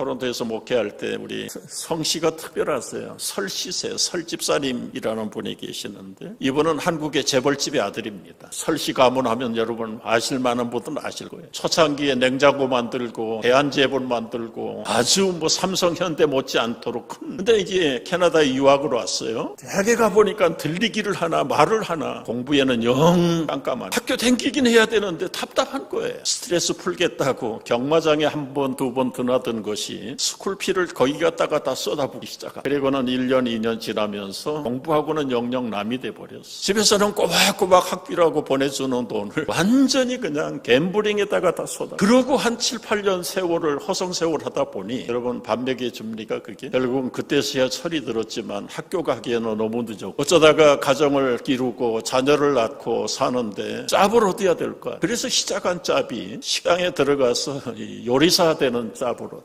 토론토에서 목회할 때 우리 성씨가 특별하세요. 설씨세요. 설집사님이라는 분이 계시는데 이분은 한국의 재벌집의 아들입니다. 설씨 가문 하면 여러분 아실 만한 분들은 아실 거예요. 초창기에 냉장고 만들고 대한제분 만들고 아주 뭐 삼성 현대 못지 않도록 큰 근데 이제 캐나다에 유학을 왔어요. 대학에 가보니까 들리기를 하나 말을 하나 공부에는 영 깜깜한 학교 댕기긴 해야 되는데 답답한 거예요. 스트레스 풀겠다고 경마장에 한 번 두 번 드나든 것이 스쿨피를 거기 갔다가 다 쏟아부기 시작한 그리고는 1년 2년 지나면서 공부하고는 영영 남이 돼버렸어. 집에서는 꼬박꼬박 학비라고 보내주는 돈을 완전히 그냥 갬블링에다가 다 쏟아. 그러고 한 7, 8년 세월을 허송세월 하다 보니 여러분 밥 먹여줍니까 그게? 결국은 그때서야 철이 들었지만 학교 가기에는 너무 늦었고 어쩌다가 가정을 기르고 자녀를 낳고 사는데 짭을 얻어야 될까 그래서 시작한 짭이 식당에 들어가서 이 요리사 되는 짭으로